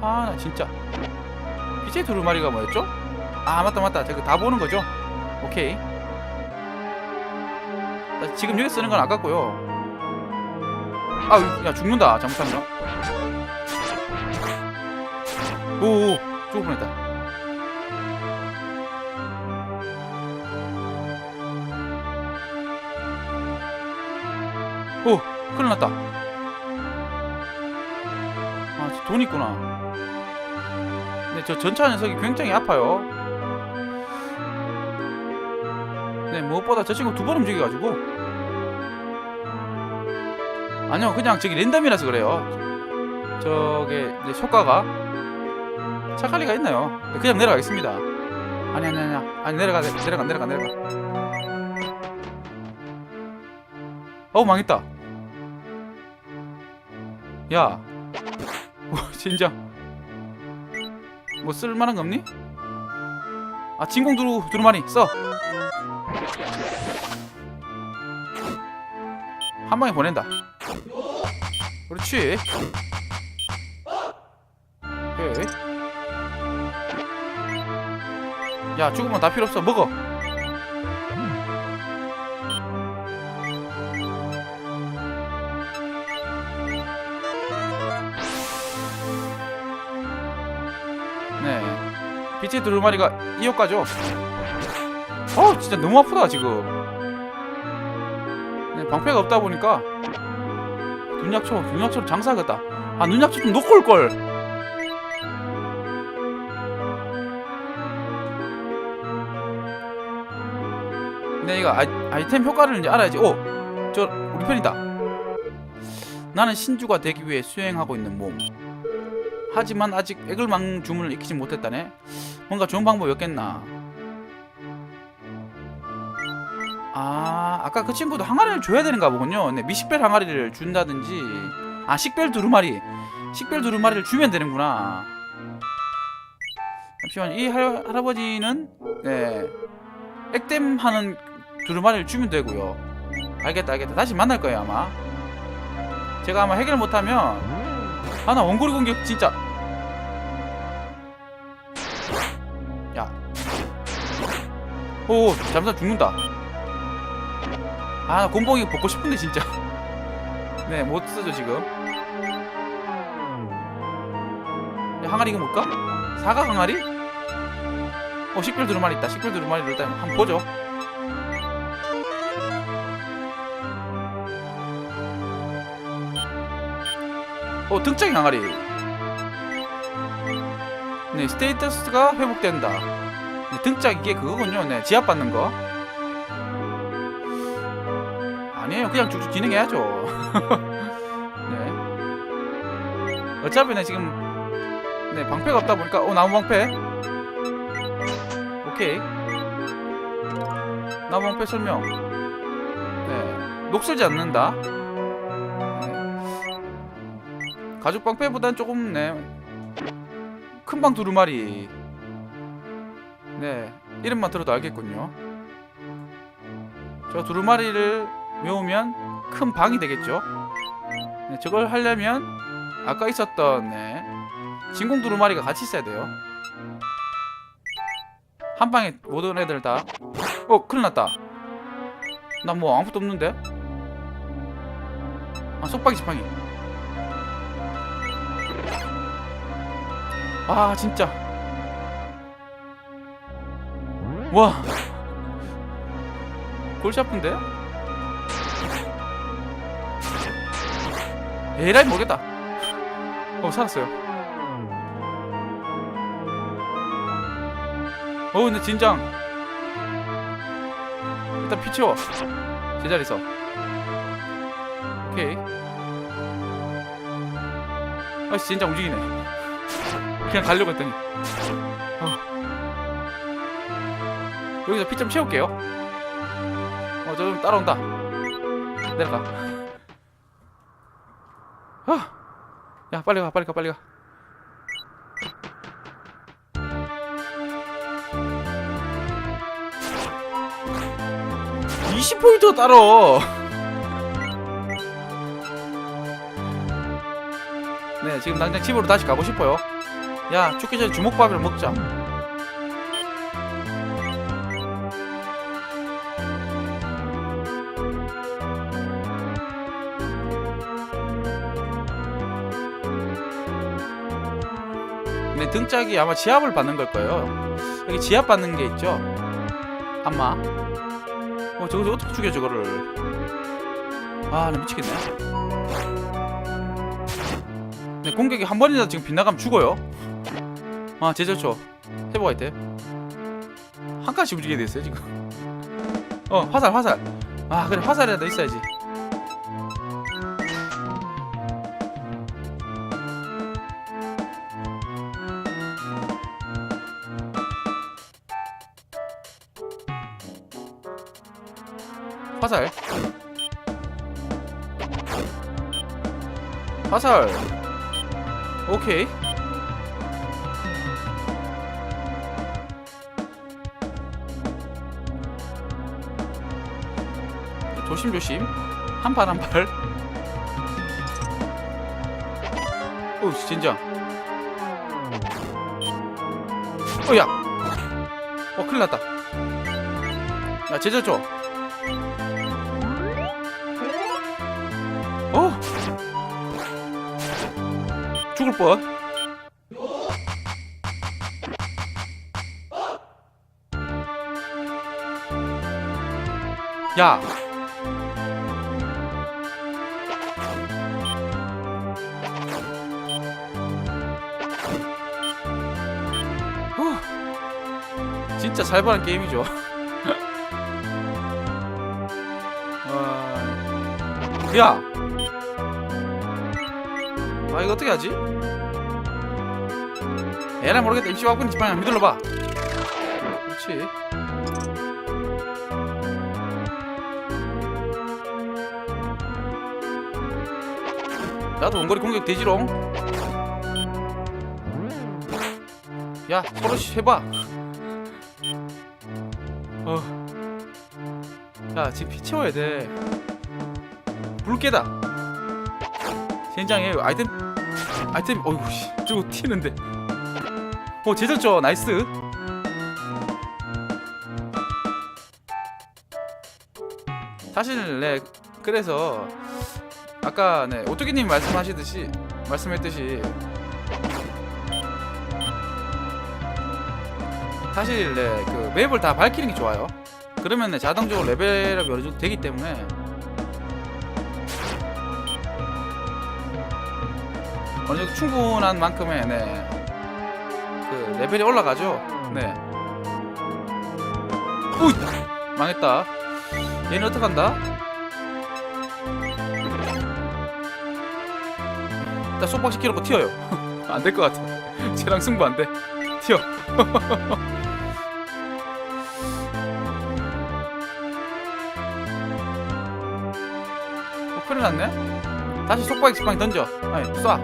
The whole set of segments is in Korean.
아, 나 진짜. BJ 두루마리가 뭐였죠? 아, 맞다, 맞다. 저거 다 보는 거죠? 오케이. 나 지금 여기 쓰는 건 아깝고요. 아, 야, 죽는다. 잘못하면. 오, 오, 죽을 뻔했다. 오, 큰일 났다. 아, 저돈 있구나. 근데 저 전차 녀석이 굉장히 아파요. 네, 무엇보다 저 친구 두 번 움직여가지고. 아니요, 그냥 저기 랜덤이라서 그래요. 저게 이제 효과가 착할 리가 있나요? 네, 그냥 내려가겠습니다. 아니 아니 아니 아니 내려가 내려가 내려가 내려가. 어우 망했다. 야, 와 진짜 뭐 쓸만한 거 없니? 아 진공 두루 두루마리 써. 한 방에 보낸다. 그렇지. 오케이. 야 죽으면 다 필요 없어 먹어. 빛의 두루마리가 이 효과죠. 어 진짜 너무 아프다 지금. 네, 방패가 없다 보니까 눈약초 눈약초로 장사하겠다. 아 눈약초 좀 놓고 올 걸. 근데 이거 아이, 아이템 효과를 이제 알아야지. 오, 저 우리 편이다. 나는 신주가 되기 위해 수행하고 있는 몸. 하지만 아직 애글망 주문을 익히지 못했다네. 뭔가 좋은 방법이 없겠나? 아, 아까 그 친구도 항아리를 줘야 되는가 보군요. 네, 미식별 항아리를 준다든지, 아 식별 두루마리, 식별 두루마리를 주면 되는구나. 잠시만, 이 할, 할아버지는 네, 액땜 하는 두루마리를 주면 되고요. 알겠다, 알겠다. 다시 만날 거예요 아마. 제가 아마 해결 못하면 아 나 원거리 공격 진짜. 야. 오 잠깐 죽는다. 아나 곰봉이 벗고 싶은데 진짜. 네 못 쓰죠 지금? 야, 항아리 이거 뭘까? 사과 항아리? 어 식별 두루마리 있다. 식별 두루마리 일단 한번 보죠 어 등짝이 항아리. 네 스테이터스가 회복된다. 네, 등짝 이게 그거군요. 네 지압받는 거. 아니에요. 그냥 쭉쭉 진행해야죠. 네. 어차피 네 지금 네 방패가 없다 보니까 어 나무 방패. 오케이. 나무 방패 설명. 네 녹슬지 않는다 가죽 방패보단 조금 네. 큰 방 두루마리. 네. 이름만 들어도 알겠군요. 저 두루마리를 외우면 큰 방이 되겠죠. 네, 저걸 하려면 아까 있었던 네. 진공 두루마리가 같이 있어야 돼요. 한 방에 모든 애들 다. 어, 큰일 났다. 나 뭐 아무것도 없는데? 아, 속박이 지팡이. 아 진짜. 와. 골치 아픈데? 에라이 모르겠다. 어 살았어요. 어 근데 진장 일단 피 채워. 제자리서. 오케이. 아씨 진장 움직이네 그냥 가려고 했더니. 어. 여기서 피 좀 채울게요. 어 저 좀 따라온다. 내려가. 아. 야 빨리 가 빨리 가 빨리 가. (20포인트) 따라. 네 지금 당장 집으로 다시 가고 싶어요 야 죽기 전에 주먹밥이랑 먹자. 네 등짝이 아마 지압을 받는 걸 거예요. 여기 지압 받는 게 있죠? 아마. 어 저거 어떻게 죽여 저거를? 아나 미치겠네. 네 공격이 한 번이라도 지금 빗나가면 죽어요 아 제절초 회복할 때한 칸씩 움직이게 됐어요 지금. 어 화살 화살. 아 그래 화살이라도 있어야지. 화살. 화살. 오케이 조심조심. 한 발 한발. 오 진짜. 어야. 어 큰일 났다. 야 제자죠 어? 죽을 뻔. 야. 진짜 살벌한 게임이죠. 와. 야. 아 이거 어떻게 하지? 에라 모르겠다. 와군 지팡이 안 믿을러봐. 그렇지. 나도 원거리 공격 되지롱. 야, 서로 해봐. 야, 지금 피 채워야 돼. 불깨다. 젠장에 아이템, 아이템, 어이구, 씨, 저거 튀는데. 어, 제작죠, 나이스. 사실, 네, 그래서 아까 네 오토기님 말씀하시듯이 말씀했듯이 사실 네그 맵을 다 밝히는 게 좋아요. 그러면 네, 자동적으로 레벨업이 어느 정도 되기 때문에 어느 정도 충분한 만큼의 네 그 레벨이 올라가죠. 네. 우 망했다. 얘는 어떡한다? 일단 속박 시키놓고 튀어요. 안 될 것 같아. 쟤랑 승부 안 돼. 튀어. 큰일 났네. 다시 속박 지팡이 던져. 아니, 쏴.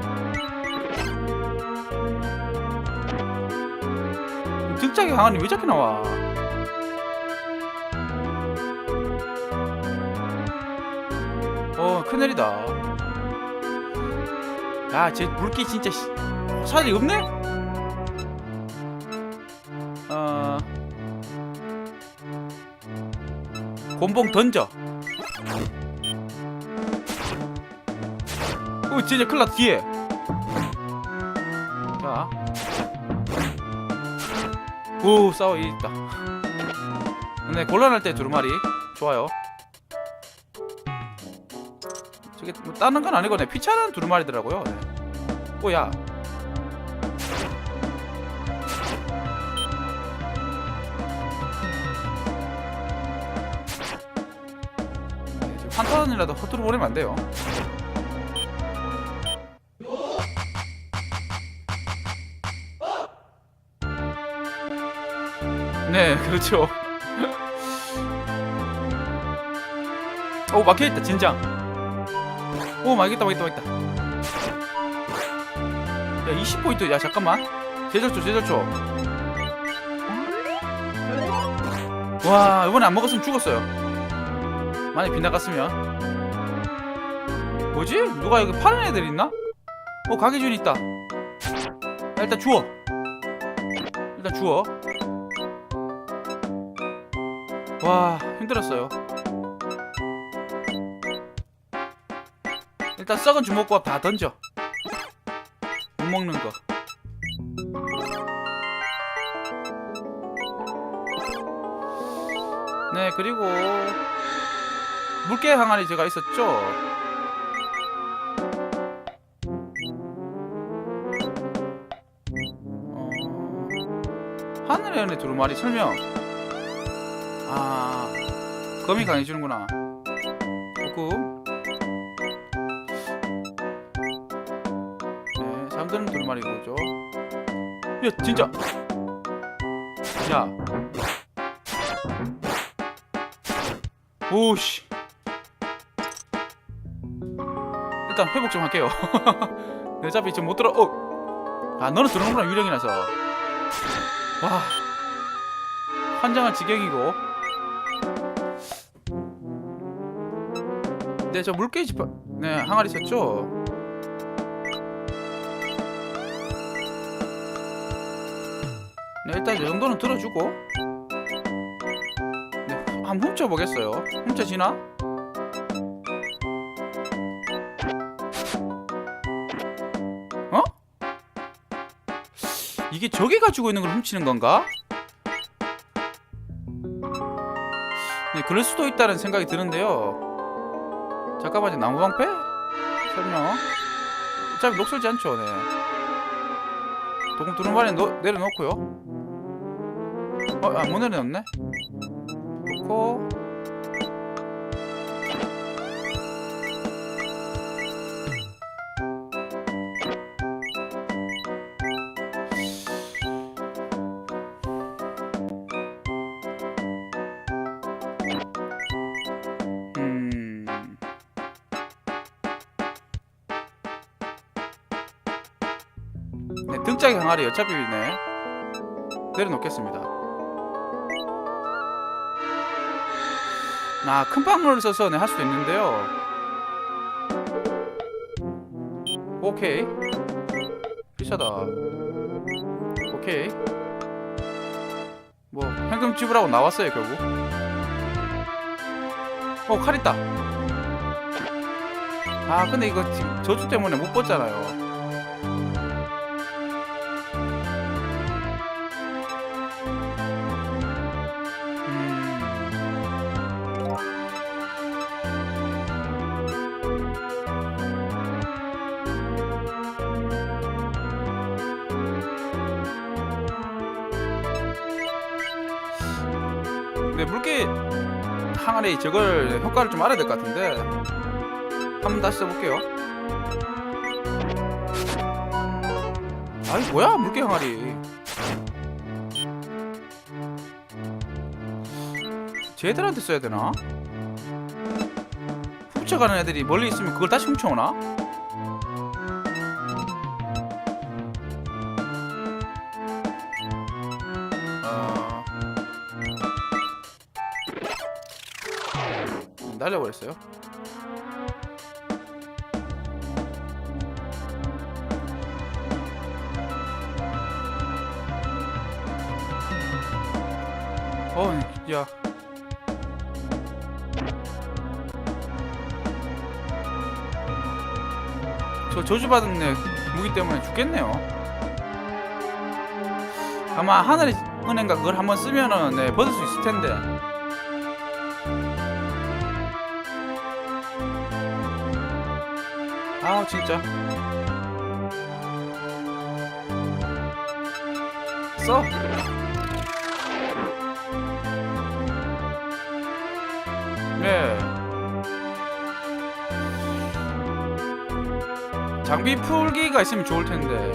등짝이 강한이 왜 저렇게 나와? 어, 큰일이다. 야, 쟤 물기 진짜 씨, 살이 없네? 어. 곤봉 던져. 오, 진짜 큰일 났다, 뒤에. 자. 오, 싸워, 이 있다. 네, 곤란할 때 두루마리. 좋아요. 저게 뭐 다른 건 아니고, 네, 피차는 두루마리더라고요. 네. 지금 한 턴이라도 허투루 보내면 안 돼요. 네, 그렇죠. 오 막혀있다 진장. 오 막있다 막있다 막있다. 야 20포인트 야 잠깐만 제절초 제절초 와 이번에 안 먹었으면 죽었어요 만약 빗나갔으면 뭐지? 누가 여기 파는 애들 있나? 어 가게준 있다 야, 일단 주워 일단 주워. 와 힘들었어요. 일단 썩은 주먹밥 다 던져. 못 먹는 거. 네 그리고 물개 항아리 제가 있었죠. 어... 하늘의 연애 두루마리 설명. 아 검이 강해지는구나. 조금. 네 잠드는 두루마리고죠. 야 진짜. 야. 오씨. 일단 회복 좀 할게요. 네, 어차피 지금 못 들어. 어. 아 너는 들어오는구나 유령이라서. 와. 환장할 지경이고. 네, 저 물개지 파... 네, 항아리 있었죠? 네, 일단 이 정도는 들어주고. 네, 한번 훔쳐보겠어요. 훔쳐지나? 어? 이게 저게 가지고 있는 걸 훔치는 건가? 네, 그럴 수도 있다는 생각이 드는데요. 잠깐만요, 나무방패? 설명. 어차피 녹슬지 않죠, 네. 도금 두루마리 넣- 내려놓고요. 어, 아, 못 내려놓네? 놓고. 네, 등짝이 항아리 어차피 네 내려놓겠습니다. 아, 큰 방울을 써서 네, 할 수도 있는데요. 오케이. 비싸다. 오케이. 뭐 현금 지불하고 나왔어요 결국. 어, 칼 있다. 아, 근데 이거 저주 때문에 못 봤잖아요. 항아리 저걸 효과를 좀 알아야 될 것 같은데 한번 다시 써볼게요. 아이 뭐야 물개 항아리. 쟤들한테 써야 되나? 훔쳐가는 애들이 멀리 있으면 그걸 다시 훔쳐오나? 날려버렸어요. 어, 야. 저 저주받은 애 무기 때문에 죽겠네요. 아마 하늘의 은행가 그걸 한번 쓰면은 네, 벗을 수 있을 텐데. 아 진짜. 써. 네. 장비 풀기가 있으면 좋을 텐데.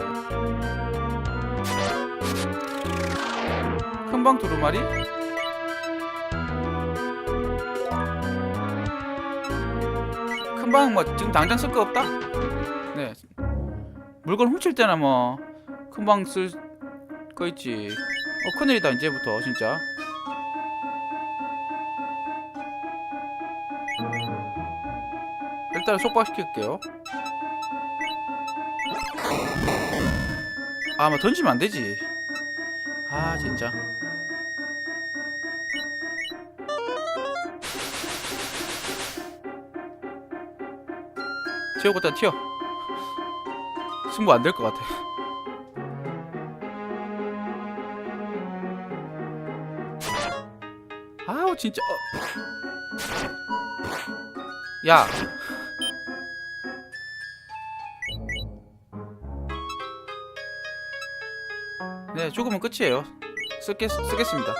금방 두루마리? 금방 뭐 지금 당장 쓸 거 없다? 네. 물건 훔칠 때나 뭐 금방 쓸 거 있지. 어 큰일이다 이제부터 진짜. 일단 속박시킬게요. 아, 뭐 던지면 안 되지. 아 진짜 지옥 일단 튀어 승부 안 될 것 같아 아우 진짜 어. 야 네, 죽으면 끝이에요. 쓰겠, 쓰겠습니다.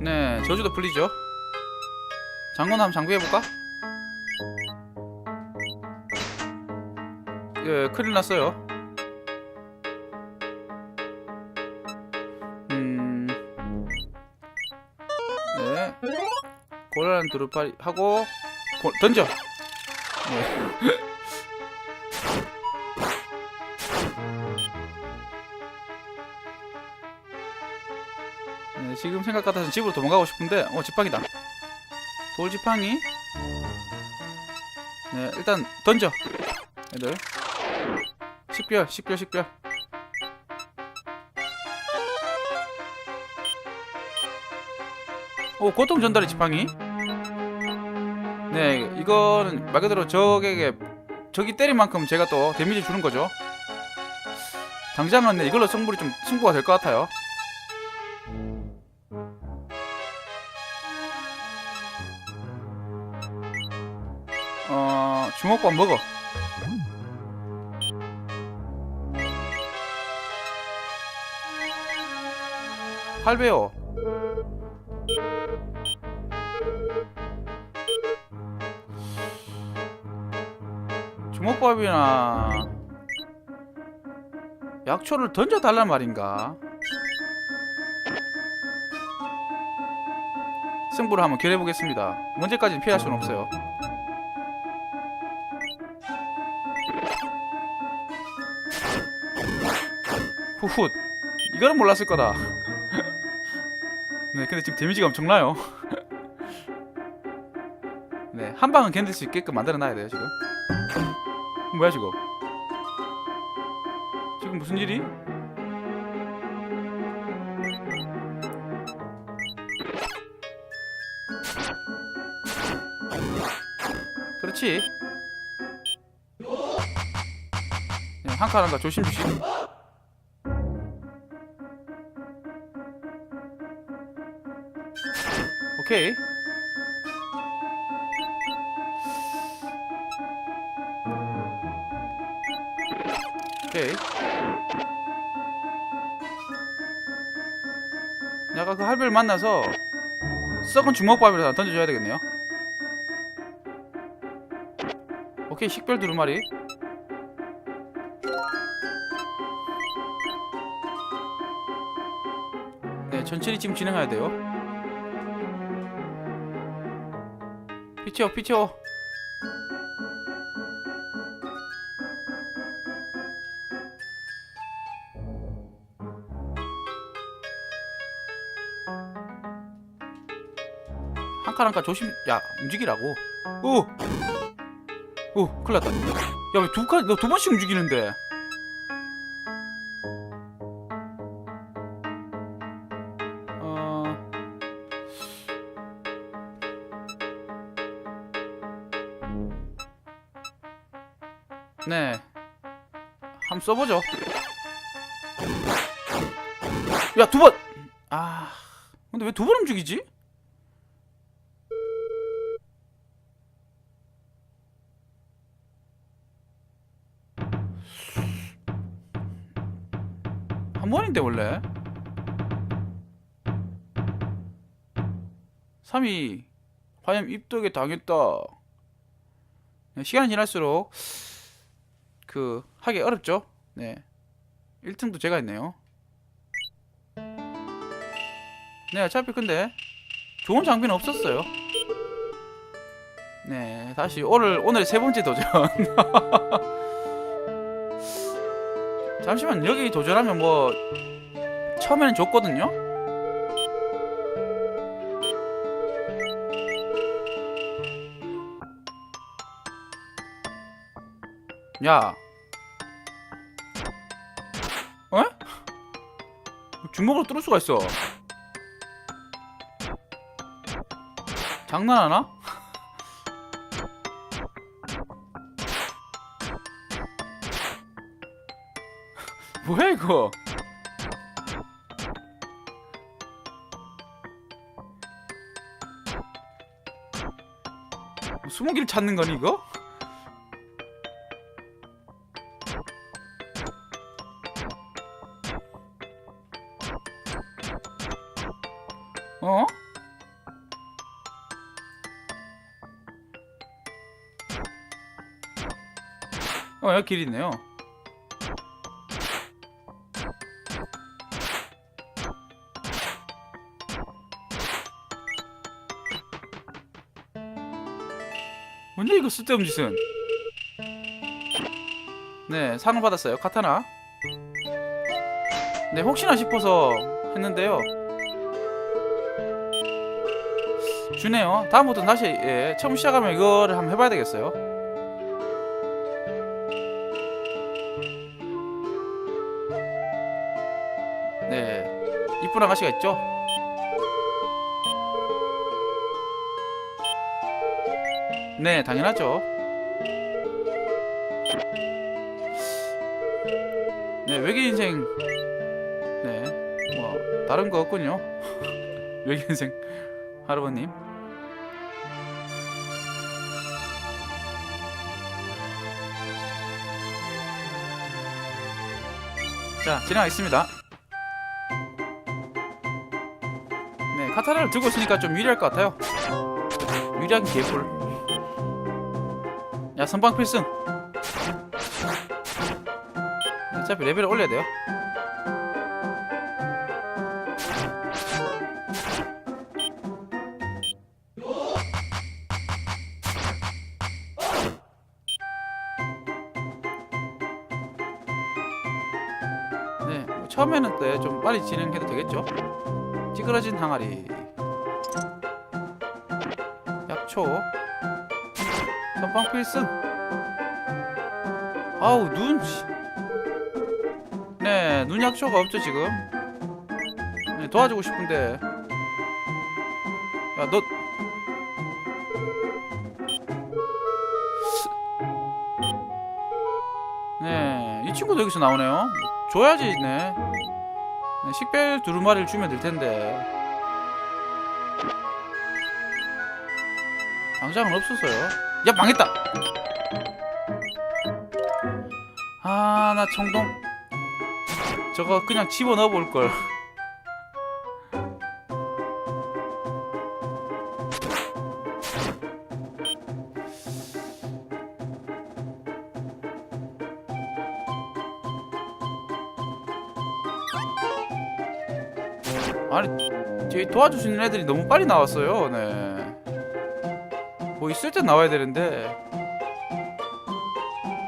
네, 저주도 풀리죠. 장군 한번 장비해볼까? 예, 큰일 났어요. 음, 네, 고라는 두루파리 하고 고, 던져. 네. 네, 지금 생각 같아서 집으로 도망가고 싶은데 어 지팡이다 돌 지팡이? 네 일단 던져. 애들. 식별 식별 식별. 오 고통 전달의 지팡이? 네 이거는 말 그대로 적에게 적이 때린 만큼 제가 또 데미지 주는 거죠. 당장은 네, 이걸로 승부리 좀 승부가 될 것 같아요 어 주먹밥 먹어. 할배요 주먹밥이나 약초를 던져달란 말인가? 승부를 한번 겨뤄보겠습니다. 문제까지는 피할 수는 없어요 후훗. 이거는 몰랐을 거다. 네 근데 지금 데미지가 엄청나요. 네한 방은 견딜 수 있게끔 만들어 놔야 돼요 지금. 뭐야 지금 지금 무슨 일이? 그렇지. 네, 한칸 한다. 조심조심 오케이. 오케이. 내가 그 할배를 만나서 썩은 주먹밥을 하나 던져줘야 되겠네요. 오케이 식별 두루마리. 네 천천히 지금 진행해야 돼요. 피치오 피치오 한칸 한칸 조심 야 움직이라고. 오오 큰일 났다. 야 왜 두 칸 너 두 번씩 움직이는데 써보죠. 야, 두 번! 아. 근데 왜 두 번 움직이지? 한 번인데, 원래. 3위. 화염 입덕에 당했다. 네, 시간이 지날수록 그 하기 어렵죠. 네. 1등도 제가 했네요. 네, 어차피 근데 좋은 장비는 없었어요. 네, 다시 오늘 오늘 세 번째 도전. 잠시만 여기 도전하면 뭐 처음에는 좋거든요. 야, 주먹으로 뚫을 수가 있어. 장난하나? 뭐야 이거? 숨은 길 찾는 거니 이거? 어, 여기 길 있네요. 뭔데 이거 쓸데없는 짓은? 네, 상을 받았어요. 카타나. 네, 혹시나 싶어서 했는데요. 주네요. 다음부터 다시 예, 처음 시작하면 이거를 한번 해봐야 되겠어요. 이쁜 아가씨가 있죠. 네, 당연하죠. 네, 외계 인생. 네, 뭐 다른 거 없군요. 외계 인생 할아버님. 자, 진행하겠습니다. 카타나를 들고 있으니까 좀 유리할 것 같아요. 유리한 개뿔. 야, 선방 필승. 어차피 레벨을 올려야 돼요. 네, 뭐 처음에는 때 좀 빨리 진행해도 되겠죠? 찌그러진 항아리. 약초. 선빵 필승. 아우 눈 씨. 네, 눈 약초가 없죠 지금? 네, 도와주고 싶은데. 야 너. 네, 이 친구도 여기서 나오네요. 줘야지, 네. 네, 식별 두루마리를 주면 될 텐데. 당장은 없어서요. 야, 망했다! 아, 나 청동. 저거 그냥 집어 넣어 볼 걸. 있는 애들이 너무 빨리 나왔어요. 네. 뭐 있을 때 나와야 되는데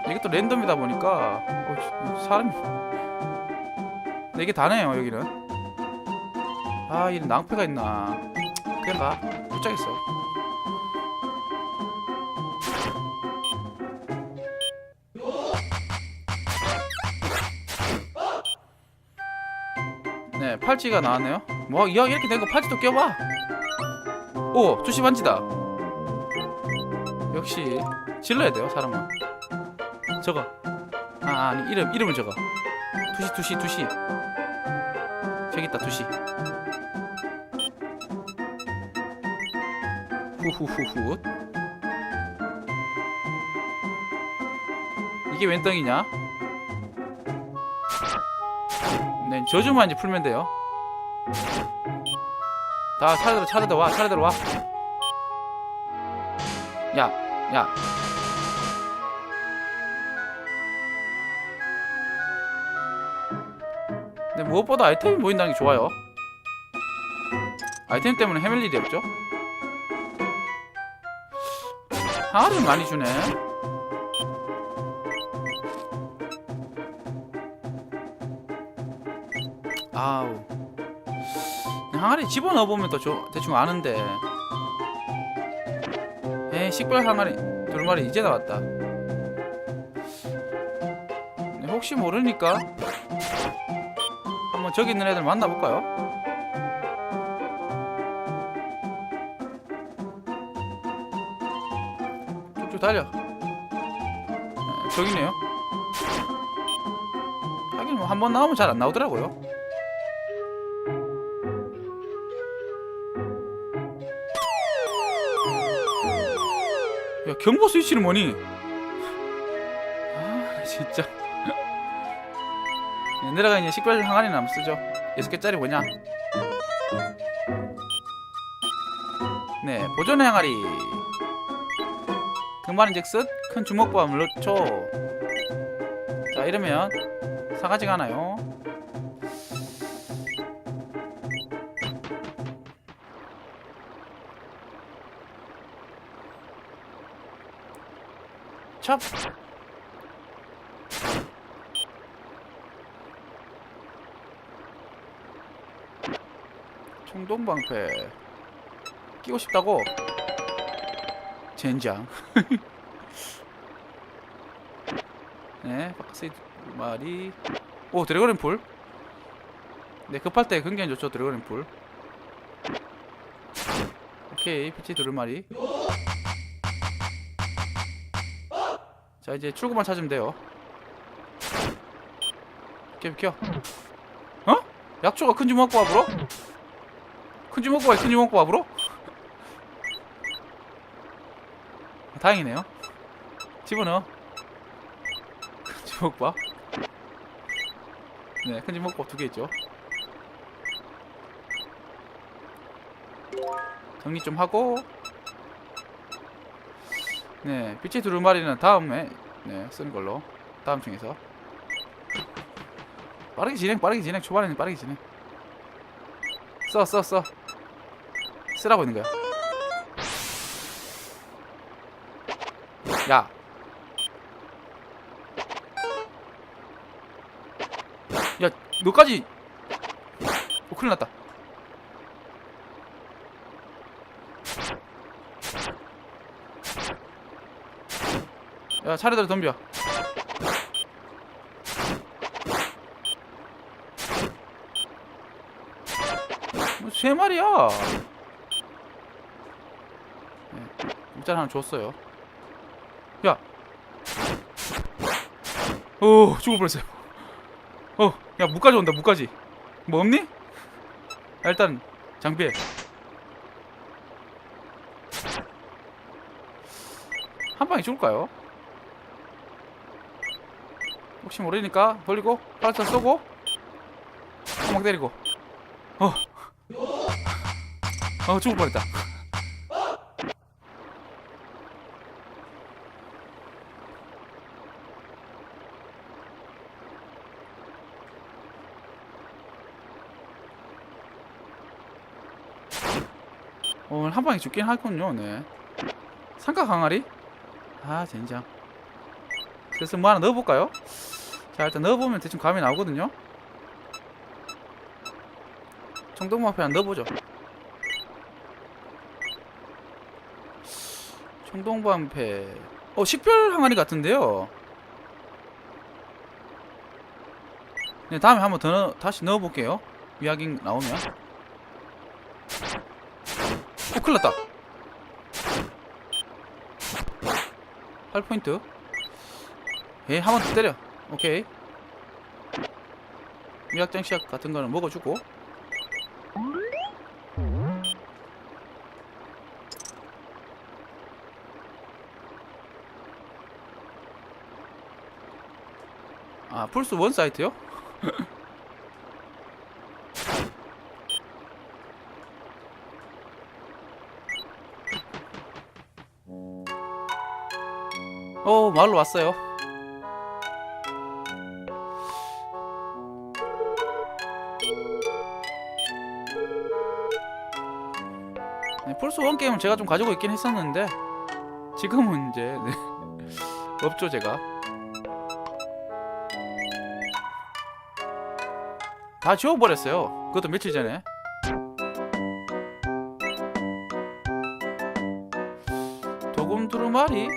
이게 또 랜덤이다 보니까 어, 사람이 네, 이게 다네요 여기는. 아 이런 낭패가 있나? 그냥 가. 못 자겠어. 네, 팔찌가 나왔네요. 뭐, 이왕 이렇게 된 거 팔찌도 껴봐. 오, 투시 반지다. 역시 질러야 돼요, 사람은. 저거. 아, 아니 이름 이름을 적어. 투시 투시 투시. 저기 있다 투시. 후후후후. 이게 웬 떡이냐? 네, 저주만 이제 풀면 돼요. 다 차례대로 차례대로 와, 차례대로 와. 야, 야. 근데 무엇보다 아이템이 보인다는 게 좋아요. 아이템 때문에 헤맬 일이 없죠. 항아리를 많이 주네. 항아리 집어넣어 보면 더 조, 대충 아는데. 에이 식별 항아리 두 마리 이제 나왔다. 네, 혹시 모르니까 한번 저기 있는 애들 만나볼까요? 쭉쭉 달려. 네, 저기네요. 하긴 뭐 한 번 나오면 잘 안 나오더라고요. 야 경보 스위치는 뭐니? 아 진짜. 네, 내려가 이제 식별 항아리는 한번 쓰죠. 6개짜리 뭐냐? 네, 보존의 항아리. 그 말인즉슨 큰 주먹밥을 넣죠. 자, 이러면 사가지가 않아요. 찹. 총동방패 끼고 싶다고? 젠장. 네두 마리 오 드래곤 풀? 네, 급할 때 굉장히 좋죠 드래곤 풀. 오케이 피치 두 마리 자 이제 출구만 찾으면 돼요. 비켜 비켜. 어? 약초가 큰 주먹밥으로? 큰 주먹밥 큰 주먹밥으로? 다행이네요. 집어넣어. 큰 주먹밥 네큰 주먹밥 두개 있죠. 정리 좀 하고 네 빛의 두루마리는 다음에 네 쓰는 걸로. 다음 중에서. 빠르게 진행 빠르게 진행. 초반에는 빠르게 진행. 써 써 써. 쓰라고 있는 거야. 야. 야, 너까지. 어, 큰일 났다 야 차례대로 덤벼. 뭐세 마리야. 네, 일단 하나 줬어요. 야. 오, 죽을 뻔했어요. 어, 야 무까지 온다 무까지. 뭐 없니? 아, 일단 장비해. 한 방에 죽을까요? 혹시 모르니까 돌리고 파란차 쏘고 한방 때리고 어. 어 죽을 뻔했다 어, 오늘 한 방에 죽긴 하군요 네 삼각 항아리? 아 젠장 그래서 뭐 하나 넣어볼까요? 자 일단 넣어보면 대충 감이 나오거든요. 청동마패 하나 넣어보죠. 청동방패 어 식별 항아리 같은데요? 네 다음에 한번 더 넣어, 다시 넣어볼게요. 위약인 나오면. 어 큰일났다. 8포인트. 예, 한 번 더 때려. 오케이. 미약장 시작 같은 거는 먹어주고. 아, 플스 원 사이트요? 어, 마을로 왔어요. 네, 플스 원 게임을 제가 좀 가지고 있긴 했었는데 지금은 이제 네, 없죠 제가. 다 지워버렸어요. 그것도 며칠 전에. 도금 두루마리